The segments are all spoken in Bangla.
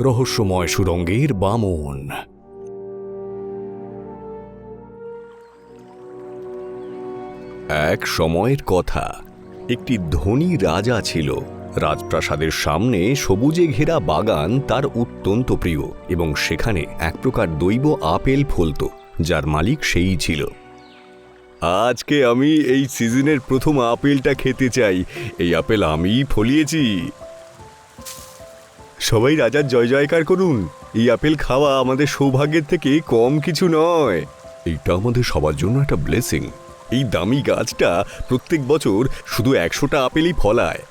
রহস্যময় সুরঙ্গের বামন। এক সময়ের কথা, একটি ধনী রাজা ছিল। রাজপ্রাসাদের সামনে সবুজে ঘেরা বাগান তার অত্যন্ত প্রিয় এবং সেখানে এক প্রকার দৈব আপেল ফলত, যার মালিক সেই ছিল। আজকে আমি এই সিজনের প্রথম আপেলটা খেতে চাই। এই আপেল আমিই ফলিয়েছি। সবাই রাজার জয় জয়কার করুন। এই আপেল খাওয়া আমাদের সৌভাগ্যের থেকে কম কিছু নয়। এইটা আমাদের সবার জন্য একটা ব্লেসিং এই দামি গাছটা প্রত্যেক বছর শুধু একশোটা আপেলই ফলায়।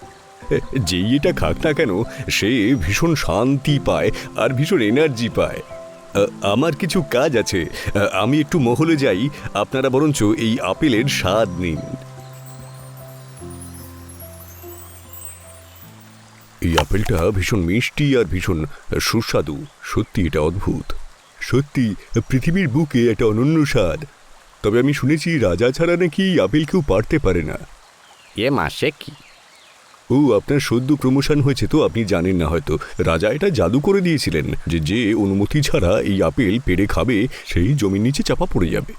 যেই এটা খাক না কেন, সে ভীষণ শান্তি পায় আর ভীষণ এনার্জি পায়। আমার কিছু কাজ আছে। আমি একটু মহলে যাই, আপনারা বরঞ্চ এই আপেলের স্বাদ নিন। আপেলটা ভীষণ মিষ্টি আর ভীষণ সুস্বাদু। সত্যি এটা অদ্ভুত। সত্যি পৃথিবীর বুকে একটা অনন্য স্বাদ। তবে আমি শুনেছি রাজা ছাড়া নাকি আপেল কেউ পারতে পারে না। এ মাসে কি? ও আপনার সদ্য প্রমোশন হয়েছে তো আপনি জানেন না হয়তো। রাজা এটা জাদু করে দিয়েছিলেন যে যে অনুমতি ছাড়া এই আপেল পেড়ে খাবে সেই জমির নিচে চাপা পড়ে যাবে।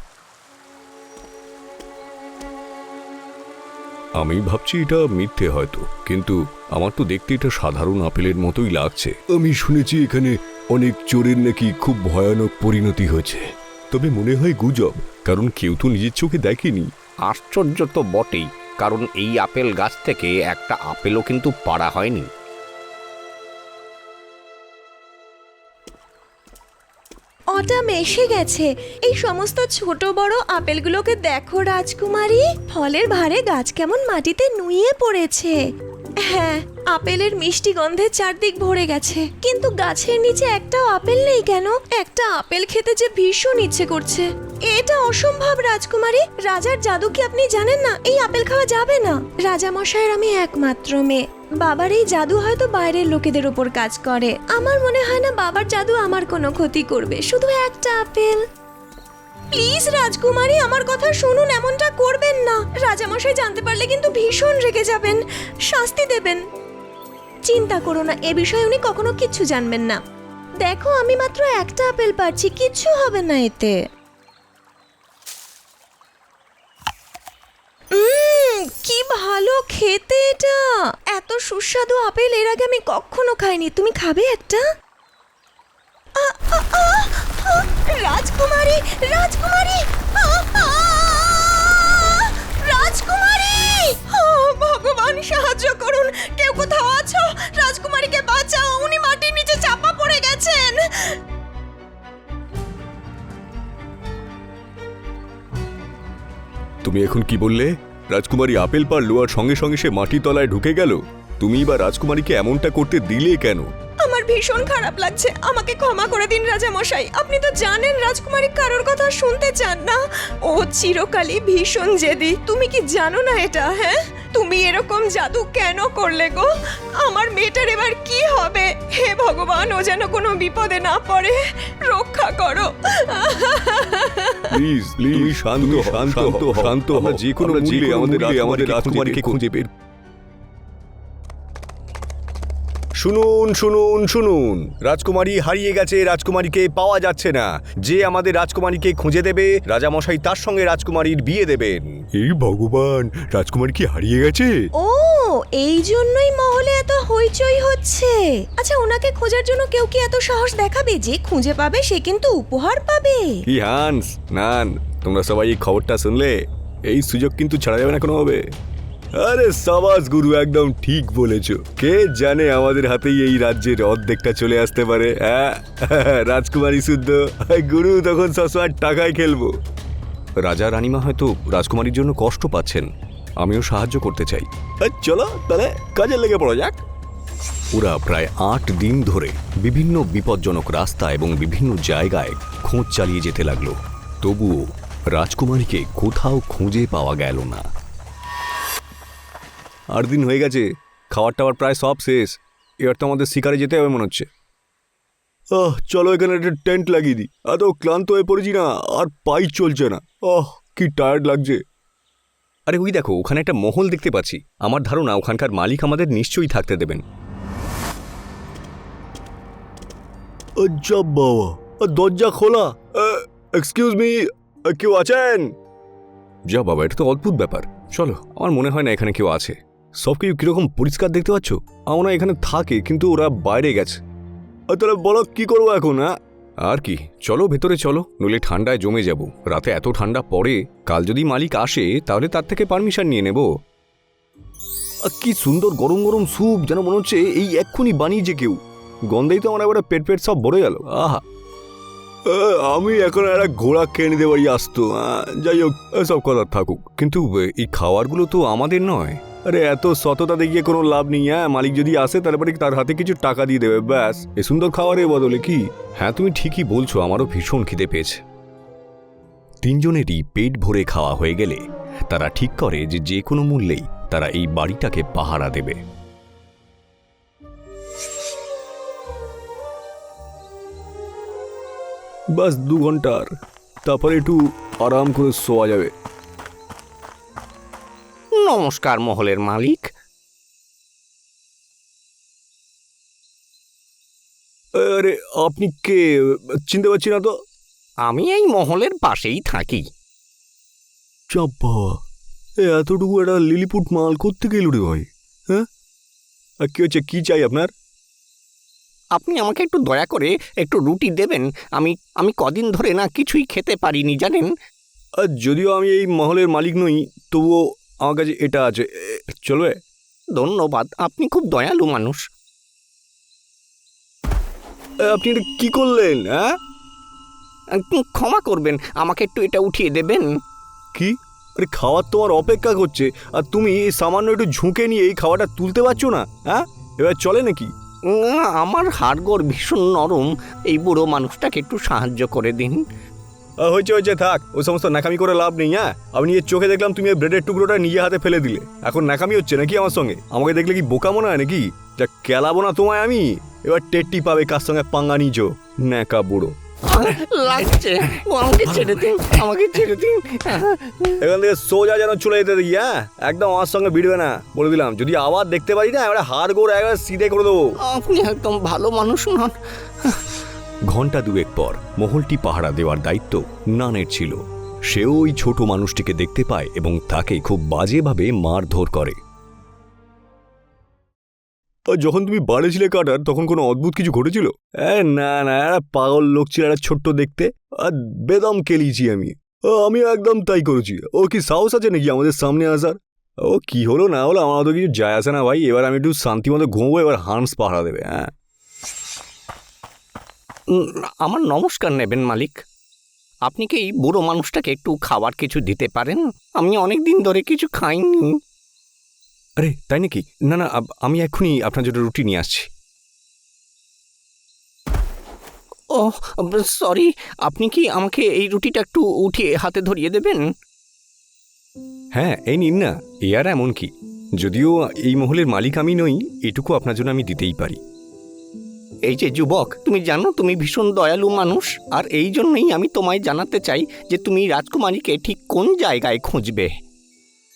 আমি ভাবছি এটা মিথ্যে হয়তো, কিন্তু আমার তো দেখতে এটা সাধারণ আপেলের মতোই লাগছে। আমি শুনেছি এখানে অনেক চোরের নাকি খুব ভয়ানক পরিণতি হয়েছে। তবে মনে হয় গুজব, কারণ কেউ তো নিজের চোখে দেখেনি। আশ্চর্য তো বটেই, কারণ এই আপেল গাছ থেকে একটা আপেলও কিন্তু পাড়া হয়নি। অটাম এসে গেছে। এই সমস্ত ছোট বড় আপেলগুলোকে দেখো রাজকুমারী। ফলের ভারে গাছ কেমন মাটিতে নুয়ে পড়েছে। হ্যাঁ আপেলের মিষ্টি গন্ধে চারদিক ভরে গেছে। কিন্তু গাছের নিচে একটাও আপেল নেই কেন? একটা আপেল খেতে যে ভীষণ ইচ্ছে করছে। এটা অসম্ভব রাজকুমারী। রাজার জাদু কি আপনি জানেন না? এই আপেল খাওয়া যাবে না। রাজা মশাইয়ের আমি একমাত্র মেয়ে। বাবার এই জাদু হয়তো বাইরের লোকেদের উপর কাজ করে। আমার মনে হয় না বাবার জাদু আমার কোনো ক্ষতি করবে, শুধু একটা আপেল। প্লিজ রাজকুমারী, আমার কথা শুনুন, এমনটা করবেন না। রাজামশাই জানতে পারলে কিন্তু ভীষণ রেগে যাবেন, শাস্তি দেবেন। চিন্তা করো না, এ বিষয়ে উনি কখনো কিচ্ছু জানবেন না। দেখো, আমি মাত্র একটা আপেল পাচ্ছি, কিচ্ছু হবে না এতে। কি ভালো খেতে এটা। এত সুস্বাদু আপেল, এর আগে আমি কখনো খাইনি। তুমি খাবে একটা? রাজকুমারী রাজকুমারী রাজকুমারী! ভগবান সাহায্য করুন। কেউ কোথাও আছো? রাজকুমারীকে তুমি এখন কি বললে? রাজকুমারী আপেল পারল আর সঙ্গে সঙ্গে সে মাটির তলায় ঢুকে গেল। তুমি বা রাজকুমারীকে এমনটা করতে দিলে কেন? ভীষণ খারাপ লাগছে। আমাকে ক্ষমা করে দিন রাজা মশাই আপনি তো জানেন রাজকুমারী কারোর কথা শুনতে চান না। ও চিরকালই ভীষণ জেদি। তুমি কি জানো না এটা হ্যাঁ? তুমি এরকম জাদু কেন করলে গো? আমার মেয়েটার এবার কি হবে? হে ভগবান ও যেন কোনো বিপদে না পড়ে। রক্ষা করো। প্লিজ তুমি শান্ত হও, শান্ত হও, শান্ত আমরা যে কোনো মূল্যে আমাদের আমাদের রাজকুমারীকে খুঁজে বের শুনুন শুনুন শুনুন। রাজকুমারী হারিয়ে গেছে রাজকুমারীকে পাওয়া যাচ্ছে না। যে আমাদের রাজকুমারীকে খুঁজে দেবে রাজামশাই তার সঙ্গে রাজকুমারীর বিয়ে দেবেন। এই ভগবান রাজকুমারী কি হারিয়ে গেছে? ও এই জন্যই মহলে এত হইচই হচ্ছে। আচ্ছা ওনাকে খোঁজার জন্য কেউ কি এত সাহস দেখাবে? যে খুঁজে পাবে সে কিন্তু উপহার পাবে। কি হান্স? নান তোমরা সবাই এই খবরটা শুনলে? এই সুযোগ কিন্তু ছাড়া যাবে না কোনোভাবে। আরে সাবাস গুরু একদম ঠিক বলেছ। কে জানে আমাদের হাতেই এই রাজ্যের অর্ধেকটা চলে আসতে পারে হ্যাঁ? রাজকুমারী শুদ্ধ। গুরু তখন সবসময় টাকায় খেলব। রাজা রানীমা হয়তো রাজকুমারীর জন্য কষ্ট পাচ্ছেন। আমিও সাহায্য করতে চাই। চলো তাহলে কাজে লেগে পড়া যাক। ওরা প্রায় আট দিন ধরে বিভিন্ন বিপজ্জনক রাস্তা এবং বিভিন্ন জায়গায় খোঁজ চালিয়ে যেতে লাগল। তবুও রাজকুমারীকে কোথাও খুঁজে পাওয়া গেল না। আট দিন হয়ে গেছে খাবার টাবার প্রায় সব শেষ। এবার তো আমাদের শিকারে যেতে হবে মনে হচ্ছে। আহ, চলো এখানে একটা টেন্ট লাগিয়ে দিই। এত ক্লান্ত হয়ে পড়েছি না, আর পাই চলছে না। আহ, কি টায়ার্ড লাগছে। আরে ওই দেখো, ওখানে একটা মহল দেখতে পাচ্ছি। আমার ধারণা ওখানকার মালিক আমাদের নিশ্চয়ই থাকতে দেবেন। বাবা দরজা খোলা। এক্সকিউজ মি কেউ আছেন? যা বাবা, এটা তো অদ্ভুত ব্যাপার। চলো, আমার মনে হয় না এখানে কেউ আছে। সব কিছু কীরকম পরিষ্কার দেখতে পাচ্ছ? আমার এখানে থাকে, কিন্তু ওরা বাইরে গেছে। তাহলে বলো, কি করব এখন হ্যাঁ? আর কি, চলো ভেতরে চলো, নইলে ঠান্ডায় জমে যাব। রাতে এত ঠান্ডা পড়ে, কাল যদি মালিক আসে, তাহলে তার থেকে পারমিশন নিয়ে নেব। কি সুন্দর গরম গরম স্যুপ, যেন মনে হচ্ছে এই এক্ষুনি বানিয়েছে কেউ। গন্ধেই তো আমার এবারে পেট পেট সব ভরে গেল। আহা। আমি এখন একটা ঘোড়া কিনে নিতে পারি আসতো যাই হোক সব কথা থাকুক। কিন্তু এই খাবারগুলো তো আমাদের নয়। আরে এত সততা দেখিয়ে কোনো লাভ নেই হ্যাঁ? মালিক যদি আসে তারপরে তার হাতে কিছু টাকা দিয়ে দেবে ব্যাস। এ সুন্দর খাবারের বদলে কি? হ্যাঁ তুমি ঠিকই বলছো আমারও ভীষণ খিদে পেয়েছে। তিনজনেরই পেট ভরে খাওয়া হয়ে গেলে তারা ঠিক করে যে যে কোনো মূল্যেই তারা এই বাড়িটাকে পাহারা দেবে। বাস দু ঘণ্টার। তারপরে একটু আরাম করে শোয়া যাবে। নমস্কার মহলের মালিক। আরে আপনি কে? চিনতে পারছি না তো। আমি এই মহলের পাশেই থাকি। চাপ বাবা এ এতটুকু একটা লিলিপুট মাল করতে গেল রে ভাই হ্যাঁ? আর কি হচ্ছে কি চাই আপনার? আপনি আমাকে একটু দয়া করে একটু রুটি দেবেন। আমি আমি কদিন ধরে না কিছুই খেতে পারিনি জানেন? আর যদিও আমি এই মহলের মালিক নই তবুও আমার কাছে এটা আছে চলবে? ধন্যবাদ আপনি খুব দয়ালু মানুষ। আপনি এটা কি করলেন হ্যাঁ? ক্ষমা করবেন আমাকে একটু এটা উঠিয়ে দেবেন। কি? আরে খাওয়ার তোমার অপেক্ষা করছে আর তুমি এই সামান্য একটু ঝুঁকে নিয়ে এই খাওয়াটা তুলতে পারছ না হ্যাঁ? এবার চলে নাকি? আমার হাড়গোড় ভীষণ নরম এই বুড়ো মানুষটাকে একটু সাহায্য করে দিন। হয়েছে হয়েছে থাক। ওই সমস্ত নাকামি করে লাভ নেই হ্যাঁ? আমি নিজের চোখে দেখলাম তুমি এই ব্রেডের টুকরোটা নিজে হাতে ফেলে দিলে। এখন নাকামি হচ্ছে নাকি আমার সঙ্গে? আমাকে দেখলে কি বোকা মনে হয় নাকি? যা কেলাবো না তোমায় আমি? এবার টেট্টি পাবে কার সঙ্গে পাঙ্গা নিজো? ন্যাকা বুড়ো। লাগছে। আমাকে ছেড়ে দিন আমাকে ছেড়ে দিন। এখান থেকে সোজা যেন চলে যেতে দিই হ্যাঁ? একদম আমার সঙ্গে ভিড়বে না বলে দিলাম। যদি আবার দেখতে পারি না এবার হাড় গোড় একবার সিধে করে দেবো। আপনি একদম ভালো মানুষ নন। ঘণ্টা দুয়েক পর মহলটি পাহারা দেওয়ার দায়িত্ব নানের ছিল। সেও ওই ছোট মানুষটিকে দেখতে পায় এবং তাকে খুব বাজেভাবে মারধর করে। যখন তুমি বাড়ি ছিলে কাটার তখন কোনো অদ্ভুত কিছু ঘটেছিল? না না পাগল লোক ছিল একটা ছোট্ট দেখতে। আর বেদম কেলিয়েছি আমি। আমি একদম তাই করেছি। ও কি সাহস আছে নাকি আমাদের সামনে আসার? ও কি হলো না হলো আমার তো কিছু যায় আসে না ভাই। এবার আমি একটু শান্তি মতো ঘুমবো এবার হান্স পাহারা দেবে হ্যাঁ। আমার নমস্কার নেবেন মালিক। আপনি কি এই বুড়ো মানুষটাকে একটু খাবার কিছু দিতে পারেন? আমি অনেক দিন ধরে কিছু খাইনি। আরে তাই নাকি? না না আমি এখনই আপনার জন্য রুটি নিয়ে আসছি। ও সরি আপনি কি আমাকে এই রুটিটা একটু উঠিয়ে হাতে ধরিয়ে দেবেন? হ্যাঁ এই নিন না এ আর এমন কি। যদিও এই মহলের মালিক আমি নই এটুকু আপনার জন্য আমি দিতেই পারি। এই যে যুবক তুমি জানো তুমি ভীষণ দয়ালু মানুষ আর এই জন্যই আমি তোমায় জানাতে চাই যে তুমি রাজকুমারীকে ঠিক কোন জায়গায় খুঁজবে।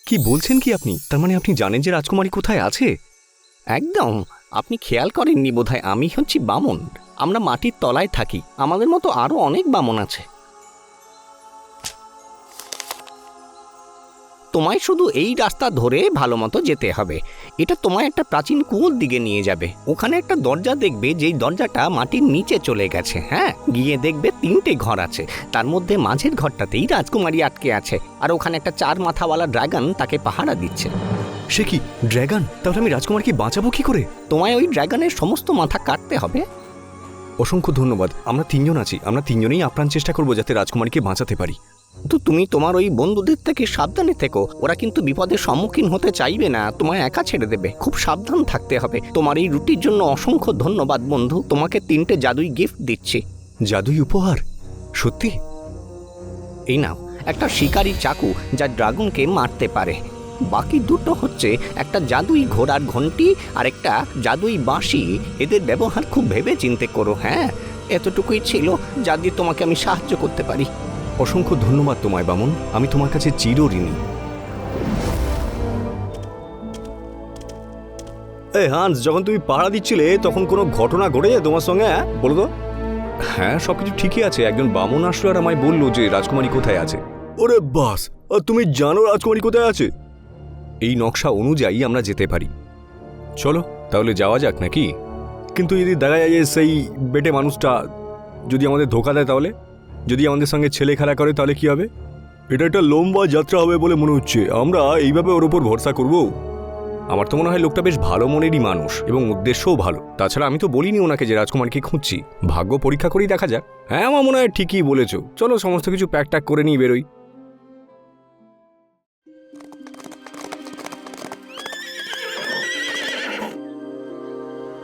কি বলছেন কি আপনি? তার মানে আপনি জানেন যে রাজকুমারী কোথায় আছে? একদম। আপনি খেয়াল করেননি বোধহয় আমি হচ্ছি বামন। আমরা মাটির তলায় থাকি। আমাদের মতো আরও অনেক বামন আছে। তোমায় শুধু এই রাস্তা ধরে ভালো মতো যেতে হবে। এটা তোমায় একটা প্রাচীন কুয়োর দিকে নিয়ে যাবে। ওখানে একটা দরজা দেখবে যেই দরজাটা মাটির নিচে চলে গেছে হ্যাঁ? গিয়ে দেখবে তিনটে ঘর আছে। তার মধ্যে মাঝের ঘরটাতেই রাজকুমারী আটকে আছে। আর ওখানে একটা চার মাথাওয়ালা ড্রাগন তাকে পাহারা দিচ্ছে। সে কি ড্র্যাগন তাহলে আমি রাজকুমারকে বাঁচাবো কি করে? তোমায় ওই ড্রাগনের সমস্ত মাথা কাটতে হবে। অসংখ্য ধন্যবাদ। আমরা তিনজন আছি। আমরা তিনজনেই আপ্রাণ চেষ্টা করব যাতে রাজকুমারীকে বাঁচাতে পারি। তো তুমি তোমার ওই বন্ধুদের থেকে সাবধানে থেকো। ওরা কিন্তু বিপদের সম্মুখীন হতে চাইবে না তোমায় একা ছেড়ে দেবে। খুব সাবধান থাকতে হবে। তোমার এই রুটির জন্য অসংখ্য ধন্যবাদ বন্ধু। তোমাকে তিনটে জাদুই গিফট দিচ্ছি। জাদুই উপহার? সত্যি? এই নাও একটা শিকারি চাকু যা ড্রাগনকে মারতে পারে। বাকি দুটো হচ্ছে একটা জাদুই ঘোড়ার ঘন্টি আর একটা জাদুই বাঁশি। এদের ব্যবহার খুব ভেবে চিন্তে করো হ্যাঁ? এতটুকুই ছিল যা দিয়ে তোমাকে আমি সাহায্য করতে পারি। অসংখ্য ধন্যবাদ তোমায় বামন। আমি তোমার কাছে চিরঋণী। এই হান্স যখন তুমি পাহারা দিচ্ছিলে তখন কোনো ঘটনা ঘটেছে তোমার সঙ্গে হ্যাঁ? বলো তো। হ্যাঁ সবকিছু ঠিকই আছে। একজন বামন আসলো আর আমায় বলল যে রাজকুমারী কোথায় আছে? ওরে বাস আর তুমি জানো রাজকুমারী কোথায় আছে? এই নকশা অনুযায়ী আমরা যেতে পারি। চলো তাহলে যাওয়া যাক নাকি? কিন্তু যদি দেখা যায় যে সেই বেটে মানুষটা যদি আমাদের ধোকা দেয় তাহলে? যদি আমাদের সঙ্গে ছেলে খেলা করে, তাহলে কি হবে? এটা একটা লম্বা যাত্রা হবে বলে মনে হচ্ছে। আমরা এইভাবে ওর উপর ভরসা করব। আমার তো মনে হয় লোকটা বেশ ভালো মনেরই মানুষ এবং উদ্দেশ্যও ভালো। তাছাড়া আমি তো বলিনি ওনাকে যে রাজকুমারকে খুঁজছি। ভাগ্য পরীক্ষা করেই দেখা যাক। হ্যাঁ আমার মনে হয় ঠিকই বলেছ। চলো, সমস্ত কিছু প্যাক ট্যাক করে নিয়ে বেরোই।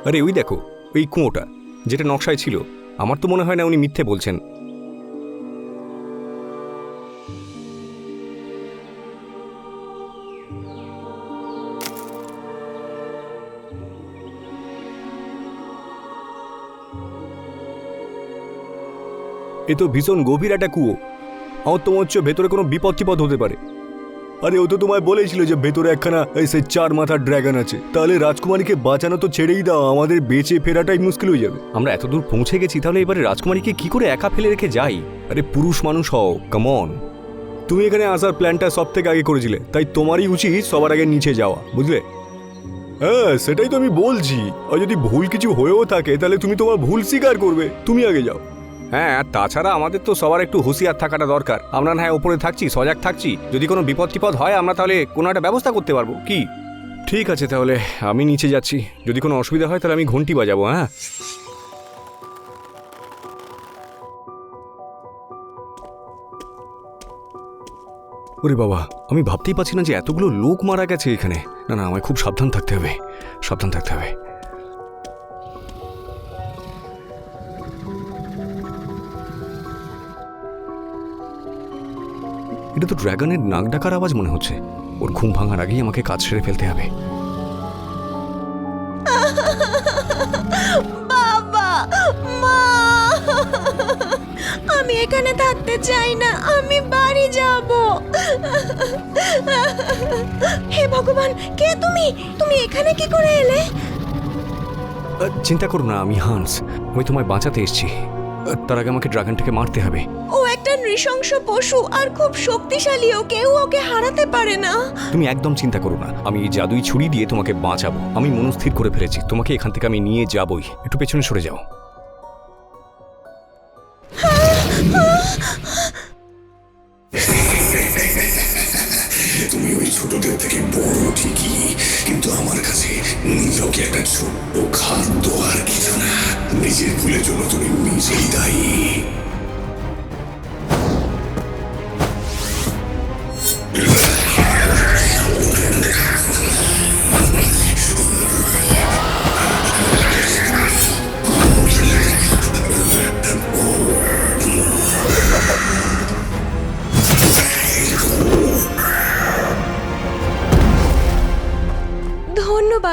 আরে, ওই দেখো, ওই কুঁয়োটা, যেটা নকশায় ছিল। আমার তো মনে হয় না উনি মিথ্যে বলছেন। এ তো ভীষণ গভীর একটা কুয়ো। আমার তো মনে হচ্ছে ভেতরে কোনো বিপদ টিপদ হতে পারে। আরে ও তো তোমায় বলেছিল যে ভেতরে একখানা এই সে চার মাথার ড্রাগন আছে। তাহলে রাজকুমারীকে বাঁচানো তো ছেড়েই দাও আমাদের বেঁচে ফেরাটাই মুশকিল হয়ে যাবে। আমরা এত দূর পৌঁছে গেছি তাহলে এবারে রাজকুমারীকে কি করে একা ফেলে রেখে যাই? আরে পুরুষ মানুষ হও কমন তুমি এখানে আসার প্ল্যানটা সব থেকে আগে করেছিলে তাই তোমারই উচিত সবার আগে নিচে যাওয়া বুঝলে? হ্যাঁ সেটাই তো আমি বলছি। আর যদি ভুল কিছু হয়েও থাকে তাহলে তুমি তোমার ভুল স্বীকার করবে তুমি আগে যাও। হ্যাঁ আর তাছাড়া আমাদের তো সবার একটু হুঁশিয়ার থাকাটা দরকার। আমরা না হয় ওপরে থাকছি, সজাগ থাকছি। যদি কোনো বিপদ টিপদ হয়, আমরা তাহলে কোনো একটা ব্যবস্থা করতে পারব। কি? ঠিক আছে তাহলে, আমি নিচে যাচ্ছি। যদি কোনো অসুবিধা হয়, তাহলে আমি ঘন্টি বাজাবো হ্যাঁ? ওরে বাবা, আমি ভাবতেই পারছি না যে এতগুলো লোক মারা গেছে এখানে। না না, আমায় খুব সাবধান থাকতে হবে। সাবধান থাকতে হবে। এটা তো ড্রাগনের নাক ডাকার আওয়াজ মনে হচ্ছে। ওর ঘুম ভাঙার আগেই আমাকে কাজ সেরে ফেলতে হবে। বাবা মা! আমি এখানে থাকতে চাই না আমি বাড়ি যাব। হে ভগবান কে তুমি? তুমি এখানে কি করে এলে? চিন্তা করো না আমি হান্স। আমি তোমায় বাঁচাতে এসেছি। তার আগে আমাকে ড্রাগনটাকে মারতে হবে। ও একটা নৃশংস পশু আর খুব শক্তিশালীও কেউ ওকে হারাতে পারে না। তুমি একদম চিন্তা করো না। আমি এই জাদুই ছুরি দিয়ে তোমাকে বাঁচাবো। আমি মনস্থির করে ফেলেছি। তোমাকে এখান থেকে আমি নিয়ে যাবই। একটু পেছনে সরে যাও। তুমি ওই ছোটদের থেকে বড় ঠিকই কিন্তু আমার কাছে নিজকে একটা ছোট্ট খাদ্য আর কিছু না। নিজের ভুলের জন্য তুমি নিজেই দায়ী।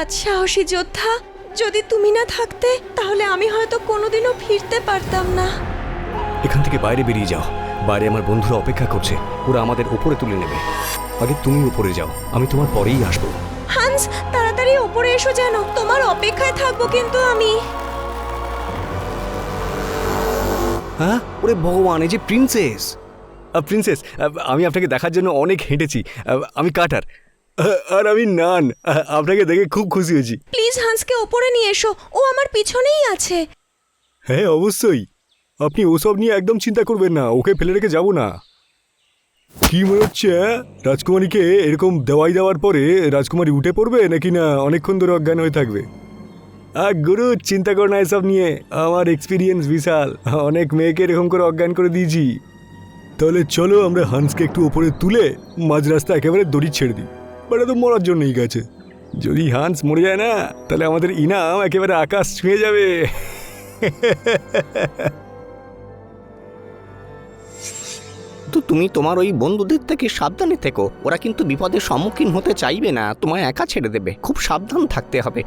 ধন্যবাদ সাহসী যোদ্ধা যদি তুমি না থাকতে তাহলে আমি হয়তো কোনোদিনও ফিরতে পারতাম না। এখান থেকে বাইরে বেরিয়ে যাও। বাইরে আমার বন্ধুরা অপেক্ষা করছে। ওরা আমাদের ওপরে তুলে নেবে। আগে তুমি উপরে যাও। আমি তোমার পরেই আসব। হান্স তাড়াতাড়ি ওপরে এসো যেন। তোমার অপেক্ষায় থাকব কিন্তু আমি। হ্যাঁ? ওরে ভগবান এই যে প্রিন্সেস। প্রিন্সেস আমি আপনাকে দেখার জন্য অনেক হেঁটেছি। আমি কাটার। আর আমি নান। আপনাকে দেখে খুব খুশি হয়েছি। প্লিজ হান্সকে ওপরে নিয়ে এসো। ও আমার পিছনেই আছে। হ্যাঁ অবশ্যই। আপনি ওসব নিয়ে একদম চিন্তা করবেন না। ওকে ফেলে রেখে যাব না। কি মনে হচ্ছে? রাজকুমারীকে এরকম দেওয়াই দেওয়ার পরে রাজকুমারী উঠে পড়বে নাকি না অনেকক্ষণ ধরে অজ্ঞান হয়ে থাকবে? আর গুরু চিন্তা করো না এসব নিয়ে। আমার এক্সপিরিয়েন্স বিশাল। অনেক মেয়েকে এরকম করে অজ্ঞান করে দিয়েছি। তাহলে চলো আমরা হান্সকে একটু ওপরে তুলে মাঝ রাস্তা একেবারে দড়ি ছেড়ে দিই। বাট তো মরার জন্যই গেছে। যদি হান্স মরে যায় না তাহলে আমাদের ইনাম একেবারে আকাশ ছুঁয়ে যাবে। তো তুমি তোমার ওই বন্ধুদের থেকে সাবধানে থেকো। ওরা কিন্তু বিপদের সম্মুখীন হতে চাইবে না তোমায় একা ছেড়ে দেবে। খুব সাবধান থাকতে হবে।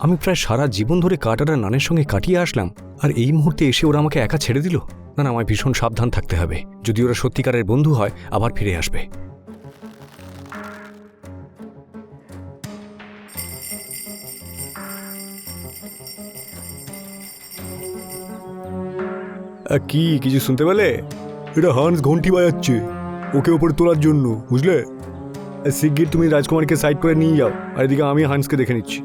আমি প্রায় সারা জীবন ধরে কাটারা নানের সঙ্গে কাটিয়ে আসলাম আর এই মুহূর্তে এসে ওরা আমাকে একা ছেড়ে দিল? না না আমায় ভীষণ সাবধান থাকতে হবে। যদি ওরা সত্যিকারের বন্ধু হয় আবার ফিরে আসবে। কি কিছু শুনতে পেলে? এটা হান্স ঘন্টি বাজাচ্ছে ওকে ওপরে তোলার জন্য বুঝলে? আর শিগগির তুমি রাজকুমারকে সাইড করে নিয়ে যাও আর এদিকে আমি হান্সকে দেখে নিচ্ছি।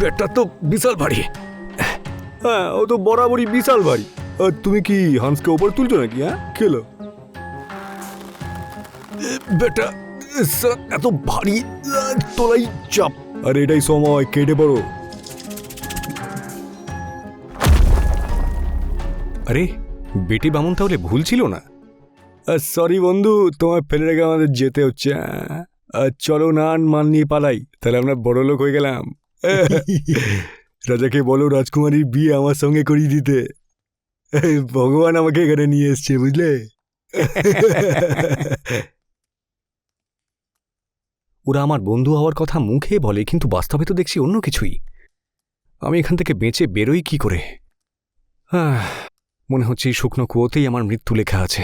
পেটটা তো বিশাল ভারী হ্যাঁ ও তো বরাবরই বিশাল ভারী আর তুমি কি হান্সকে ওপর তুলছো নাকি হ্যাঁ? খেলো। বেটা স্যার, এত ভারী তোলাই চাপ। আর এটাই সময় কেটে পড়ো। আরে বেটি বামন তাহলে ভুল ছিল না? সরি বন্ধু তোমায় ফেলে রেখে আমাদের যেতে হচ্ছে। চলো নান মান নিয়ে পালাই তাহলে আমরা বড় লোক হয়ে গেলাম। রাজাকে বলো রাজকুমারীর বিয়ে আমার সঙ্গে করিয়ে দিতে। ভগবান আমাকে এখানে নিয়ে এসছে বুঝলে? ওরা আমার বন্ধু হওয়ার কথা মুখে বলে কিন্তু বাস্তবে তো দেখছি অন্য কিছুই। আমি এখান থেকে বেঁচে বেরোই কি করে? মনে হচ্ছে এই শুকনো কুয়োতেই আমার মৃত্যু লেখা আছে।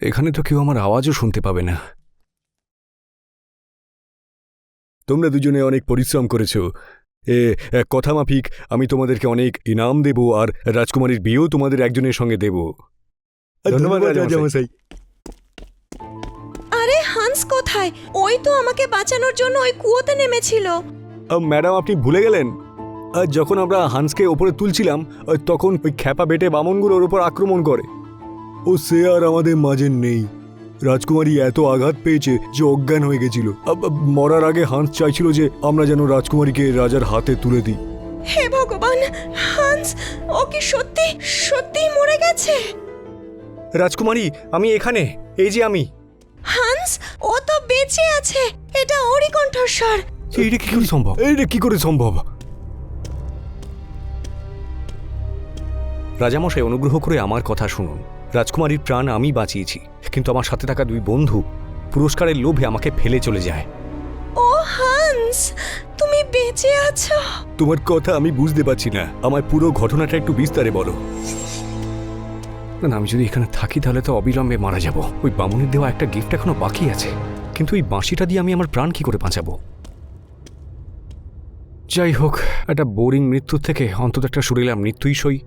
এখানে তো কেউ আমার আওয়াজও শুনতে পাবে না। তোমরা দুজনে অনেক পরিশ্রম করেছ। এ এ, কথা মাফিক আমি তোমাদেরকে অনেক ইনাম দেব আর রাজকুমারীর বিয়েও তোমাদের একজনের সঙ্গে দেব। ধন্যবাদ রাজামশাই। আরে হান্স কোথায়? ওই তো আমাকে বাঁচানোর জন্য ওই কুয়োতে নেমেছিল। ম্যাডাম আপনি ভুলে গেলেন? যখন আমরা হান্সকে ওপরে তুলছিলাম তখন ওই খ্যাপা বেটে বামনগুলোর ওপর আক্রমণ করে। ও সে আর আমাদের মাঝে নেই। রাজকুমারী এত আঘাত পেয়েছে যে অজ্ঞান হয়ে গেছিল। মরার আগে হান্স চাইছিল যে আমরা যেন রাজকুমারীকে রাজার হাতে তুলে দিই। হে ভগবান হান্স ও কি সত্যি সত্যি মরে গেছে? রাজকুমারী আমি এখানে এই যে আমি। হান্স ও তো বেঁচে আছে। এটা ওরই কণ্ঠস্বর। এইটা কি করে সম্ভব? এইটা কি করে সম্ভব? রাজামশাই অনুগ্রহ করে আমার কথা শুনুন। রাজকুমারীর প্রাণ আমি বাঁচিয়েছি কিন্তু আমার সাথে থাকা দুই বন্ধু পুরস্কারের লোভে আমাকে ফেলে চলে যায়। ও হান্স তুমি বেঁচে আছো? তোমার কথা আমি বুঝতে পারছি না। আমার পুরো ঘটনাটা একটু বিস্তারে বলো। না, আমি যদি এখানে থাকি তাহলে তো অবিলম্বে মারা যাব। ওই বামুনের দেওয়া একটা গিফট এখনও বাকি আছে। কিন্তু ওই বাঁশিটা দিয়ে আমি আমার প্রাণ কি করে বাঁচাবো? যাই হোক, একটা বোরিং মৃত্যুর থেকে অন্তত একটা শরীরে মৃত্যুই সই।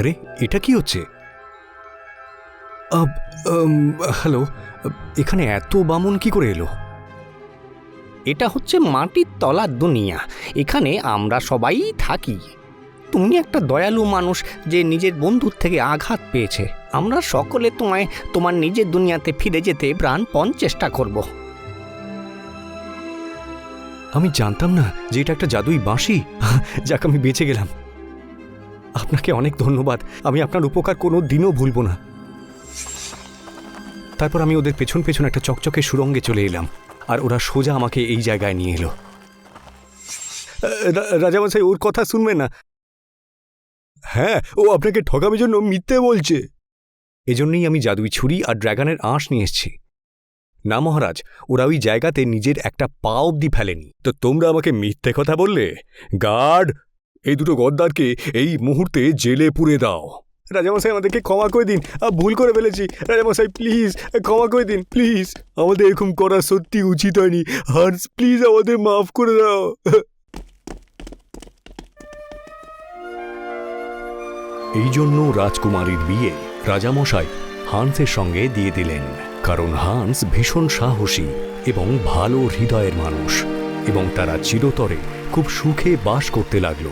আরে, এটা কি হচ্ছে? হ্যালো, এখানে এত বামন কি করে এলো? এটা হচ্ছে মাটির তলার দুনিয়া, এখানে আমরা সবাই থাকি। তুমি একটা দয়ালু মানুষ যে নিজের বন্ধুর থেকে আঘাত পেয়েছে। আমরা সকলে তোমায়, তোমার নিজের দুনিয়াতে ফিরে যেতে প্রাণপণ চেষ্টা করব। আমি জানতাম না যে এটা একটা জাদুই বাঁশি, যাক আমি বেঁচে গেলাম। আপনাকে অনেক ধন্যবাদ। আমি আপনার উপকার কোনো দিনও ভুলব না। তারপর আমি ওদের পেছন পেছন একটা চকচকে সুরঙ্গে চলে এলাম, আর ওরা সোজা আমাকে এই জায়গায় নিয়ে এলো। রাজামশাই, ওর কথা শুনবে না? হ্যাঁ ও আপনাকে ঠকাবার জন্য মিথ্যে বলছে। এজন্যই আমি জাদুই ছুরি আর ড্রাগনের আঁশ নিয়ে এসেছি। না মহারাজ, ওরা ওই জায়গাতে নিজের একটা পা অব্দি ফেলেনি। তো তোমরা আমাকে মিথ্যে কথা বললে? গার্ড এই দুটো গদ্দারকে এই মুহূর্তে জেলে পুরে দাও। রাজামশাই আমাদেরকে ক্ষমা করে দিন। ভুল করে ফেলেছি। রাজামশাই প্লিজ ক্ষমা করে দিন প্লিজ আমাদের এরকম করা সত্যি উচিত হয়নি। হার্স প্লিজ আমাদের মাফ করে দাও। এই জন্য রাজকুমারীর বিয়ে রাজামশাই হান্সের সঙ্গে দিয়ে দিলেন। কারণ হান্স ভীষণ সাহসী এবং ভালো হৃদয়ের মানুষ এবং তারা চিরতরে খুব সুখে বাস করতে লাগল।